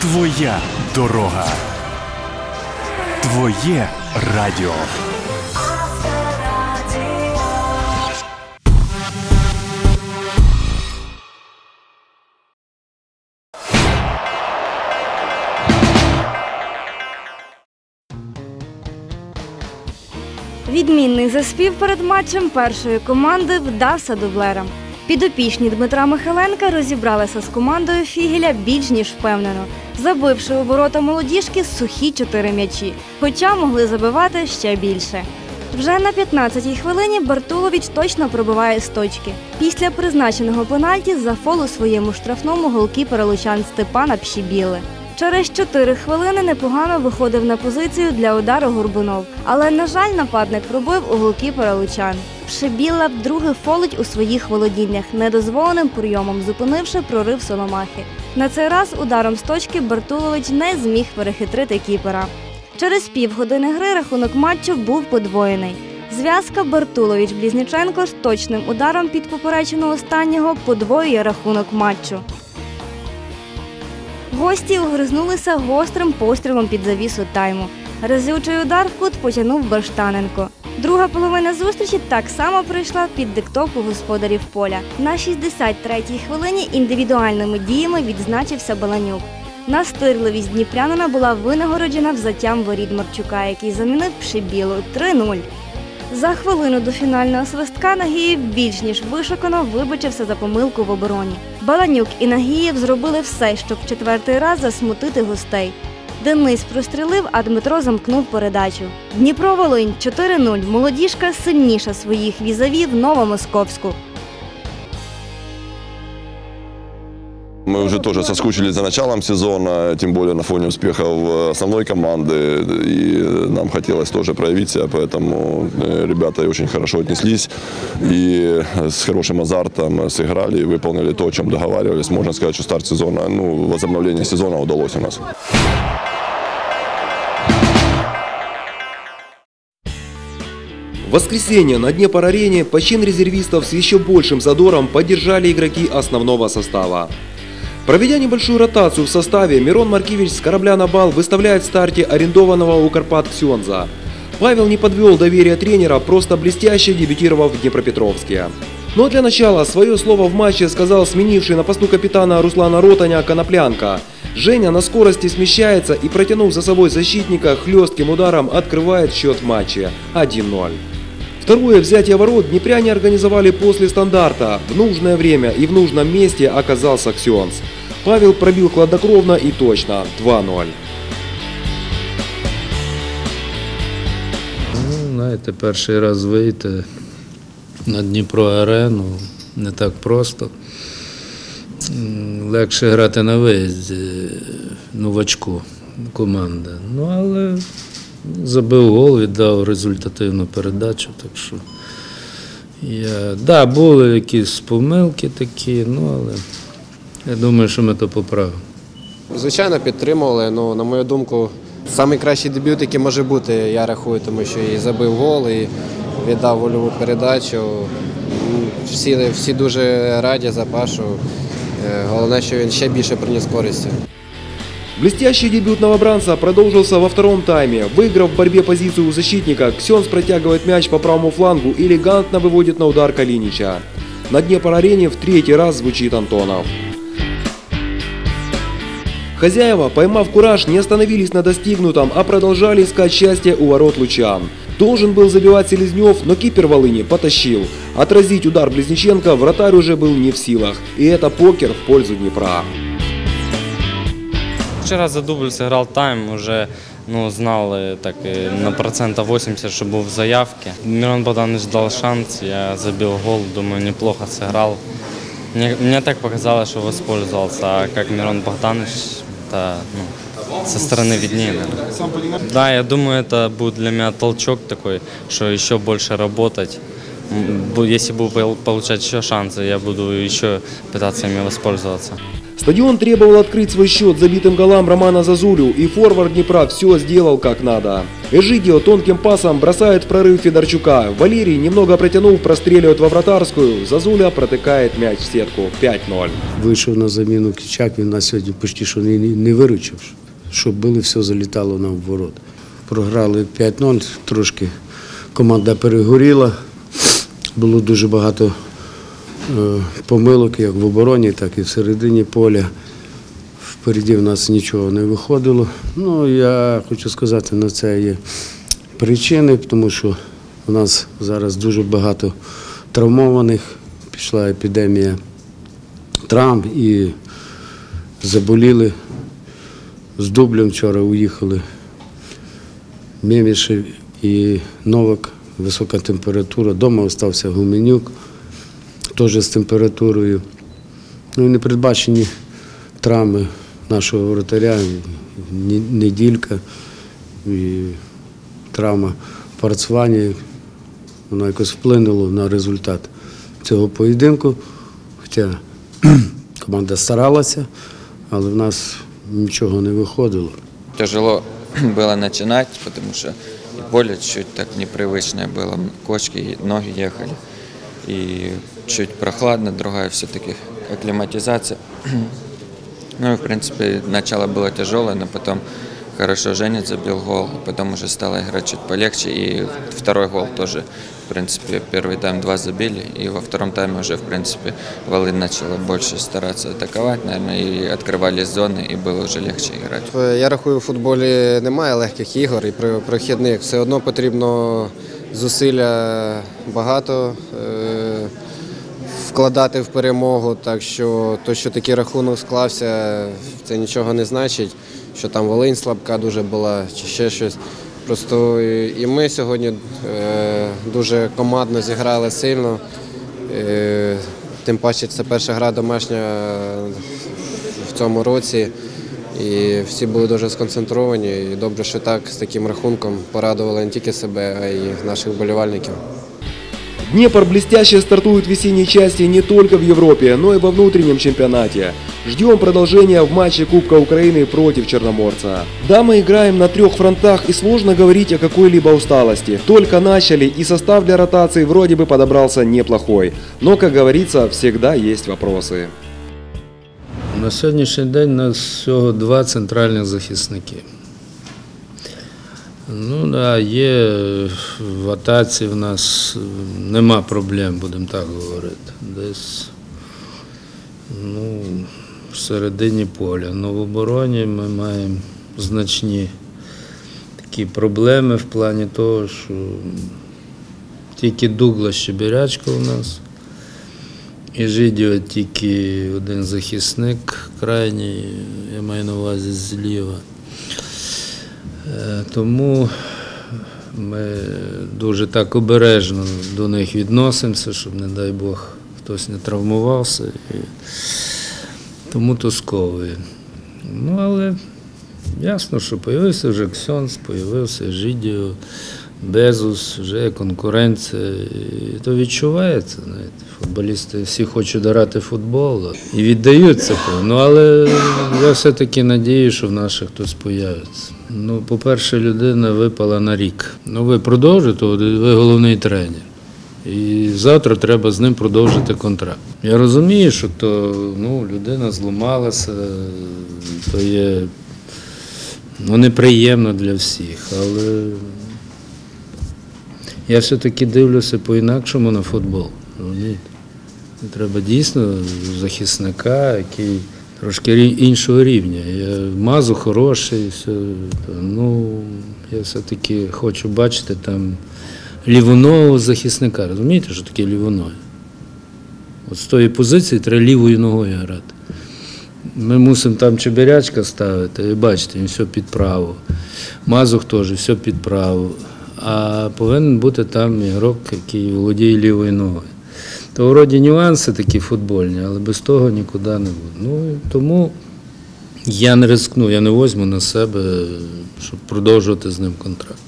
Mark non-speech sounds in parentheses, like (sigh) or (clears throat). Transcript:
Твоя дорога. Твоє радіо. Відмінний заспів перед матчем першої команди вдався дублерам. Підопічні Дмитра Михайленка розібралися з командою Фігеля більш ніж впевнено, забивши у ворота молодіжки сухі чотири м'ячі, хоча могли забивати ще більше. Вже на 15-й хвилині Бартулович точно пробиває з точки. Після призначеного пенальті за фол у своєму штрафному голкіпера лучан Степана Пшібіли. Через 4 хвилини непогано виходив на позицію для удару Горбунов. Але, на жаль, нападник пробив у голкіпера Лучан. Пшибіла вдруге фолить у своїх володіннях, недозволеним прийомом зупинивши прорив Соломахи. На цей раз ударом з точки Бартулович не зміг перехитрити кіпера. Через півгодини гри рахунок матчу був подвоєний. Зв'язка Бартулович Блізніченко з точним ударом під поперечину останнього подвоює рахунок матчу. Гості огризнулися гострим пострілом під завісу тайму. Разючий удар в кут потягнув Баштаненко. Друга половина зустрічі так само прийшла під диктовку господарів поля. На 63-й хвилині індивідуальними діями відзначився Баланюк. Настирливість Дніпрянина була винагороджена взяттям воріт Марчука, який замінив Пшибілу 3-0. За хвилину до фінального свистка Нагієв більш ніж вишукано вибачився за помилку в обороні. Баланюк і Нагієв зробили все, щоб четвертий раз засмутити гостей. Денис прострілив, а Дмитро замкнув передачу. Дніпро Волинь 4-0. Молодіжка сильніша своїх візавів Новомосковську. Мы уже тоже соскучились за началом сезона, тем более на фоне успехов основной команды. И нам хотелось тоже проявить себя, поэтому э, ребята очень хорошо отнеслись и с хорошим азартом сыграли и выполнили то, о чем договаривались. Можно сказать, что старт сезона, ну, возобновление сезона удалось у нас. Воскресенье на Днепр-арене почин резервистов с еще большим задором поддержали игроки основного состава. Проведя небольшую ротацию в составе, Мирон Маркевич с корабля на бал выставляет в старте арендованного у Карпат Ксенза. Павел не подвел доверие тренера, просто блестяще дебютировав в Днепропетровске. Но для начала свое слово в матче сказал сменивший на посту капитана Руслана Ротаня Коноплянка. Женя на скорости смещается и, протянув за собой защитника, хлестким ударом открывает счет в матче 1-0. Второе взятие ворот днепряне организовали после стандарта. В нужное время и в нужном месте оказался Ксенс. Павел пробил хладнокровно и точно 2-0. Ну, знаєте, перший раз вийти на Дніпро арену не так просто. М, Легше грати на виїзді новачку команди. Ну, але забив гол, віддав результативну передачу. Так що я, да, були якісь помилки такі, ну але я думаю, що ми то поправимо. Звичайно, підтримували. Ну, на мою думку, найкращий дебют, який може бути, я рахую, тому що і забив гол, і віддав гольову передачу. Всі, всі дуже раді за Пашу. Е, Головне, що він ще більше приніс користі. Блестящий дебют новобранца продолжился во втором тайме. Выиграв в борьбе позицию у защитника, Ксенс протягивает мяч по правому флангу и элегантно выводит на удар Калинича. На Днепр-арене в третий раз звучит Антонов. Хозяева, поймав кураж, не остановились на достигнутом, а продолжали искать счастье у ворот Лучан. Должен был забивать Селезнев, но кипер Волыни потащил. Отразить удар Близниченко вратарь уже был не в силах. И это покер в пользу Днепра. Вчора за дубль сыграл тайм, уже ну, знал э, так э, на процентов 80, что был в заявке. Мирон Богданович дал шанс, я забил гол, думаю, неплохо сыграл. Мне, мне так показалось, что воспользовался, а как Мирон Богданович, это ну, со стороны виднее, наверное. Да, я думаю, это будет для меня толчок такой, что еще больше работать. М, бу- Если буду пол- получать еще шансы, я буду еще пытаться ими воспользоваться. С Стадион требовал открыть свой счет забитым голам Романа Зазулю, и форвард Днепра все сделал как надо. Эжидио тонким пасом бросает в прорыв Федорчука. Валерий, немного протянув, простреливает во вратарскую. Зазуля протыкает мяч в сетку 5-0. Вийшов на заміну Кичак, він нас сьогодні почти що не, не виручив, щоб били, все залітало нам в ворот. Програли 5-0, трошки команда перегоріла. Було дуже багато е, помилок, як в обороні, так і всередині поля. Впереді в нас нічого не виходило. Ну, я хочу сказати, на це є причини, тому що у нас зараз дуже багато травмованих, пішла епідемія травм і заболіли. З дублем вчора уїхали Мємішев і Новак, висока температура. Дома залишився Гуменюк, теж з температурою. Ну і непередбачені травми нашого воротаря, Ні- неділька і травма в парцвані. Воно якось вплинуло на результат цього поєдинку. Хоча (clears throat) команда старалася, але в нас нічого не виходило. Тяжело (clears throat) было начинать, потому что и поле чуть так непривычное было, кочки, и ноги ехали. И чуть прохладно, другая все-таки акклиматизация. Ну и, в принципе, начало было тяжелое, но потом хорошо Женя забил гол, потом уже стало играть чуть полегче, и второй гол тоже, в принципе, первый тайм два забили, и во втором тайме уже, в принципе, Волынь начала больше стараться атаковать, наверное, и открывались зоны, и было уже легче играть. Е, Я рахую, в футболі немає легких ігор і при- прохідних. Все одно потрібно зусилля багато е, вкладати в перемогу. Так що то, що такий рахунок склався, це нічого не значить, що там Волинь слабка дуже була чи ще щось. Просто і ми сьогодні е, дуже командно зіграли сильно. Е, Тим паче це перша гра домашня в цьому році. І всі були дуже сконцентровані. І добре, що так з таким рахунком порадували не тільки себе, а й наших вболівальників. Днепр блестяще стартует в весенней части не только в Европе, но и во внутреннем чемпионате. Ждем продолжения в матче Кубка Украины против Черноморца. Да, мы играем на трех фронтах и сложно говорить о какой-либо усталости. Только начали и состав для ротации вроде бы подобрался неплохой. Но, как говорится, всегда есть вопросы. На сьогоднішній день у нас всього два центральних захисники. Ну, да, є в атаці в нас нема проблем, будемо так говорити. Десь ну, в середині поля. Ну, в обороні ми маємо значні такі проблеми в плані того, що тільки Дуглас Щебірячко у нас. І Жидіо тільки один захисник крайній, я маю на увазі зліва. Е, Тому ми дуже так обережно до них відносимося, щоб, не дай Бог, хтось не травмувався. І тому тосковує. Ну, але ясно, що з'явився вже Ксьонс, з'явився Жидіо, Безус, вже конкуренція. І то відчувається. Знаєте. Футболісти всі хочуть грати футбол і віддаються. Ну, але я все-таки надію, що в наших хтось появиться. Ну, по-перше, людина випала на рік. Ну, ви продовжуєте, ви головний тренер. І завтра треба з ним продовжити контракт. Я розумію, що то ну, людина зламалася, то є ну, неприємно для всіх, але я все-таки дивлюся по-інакшому на футбол. Треба дійсно захисника, який трошки іншого рівня. Мазу хороший, все, ну, я все-таки хочу бачити там лівонового захисника. Розумієте, що таке лівоноги? От з тої позиції треба лівою ногою грати. Ми мусимо там чебирячка ставити, і бачите, він все під право. Мазух теж все під право. А повинен бути там ігрок, який володіє лівою ногою. То вроді нюанси такі футбольні, але без того нікуди не буде. Ну, тому я не рискну, я не возьму на себе, щоб продовжувати з ним контракт.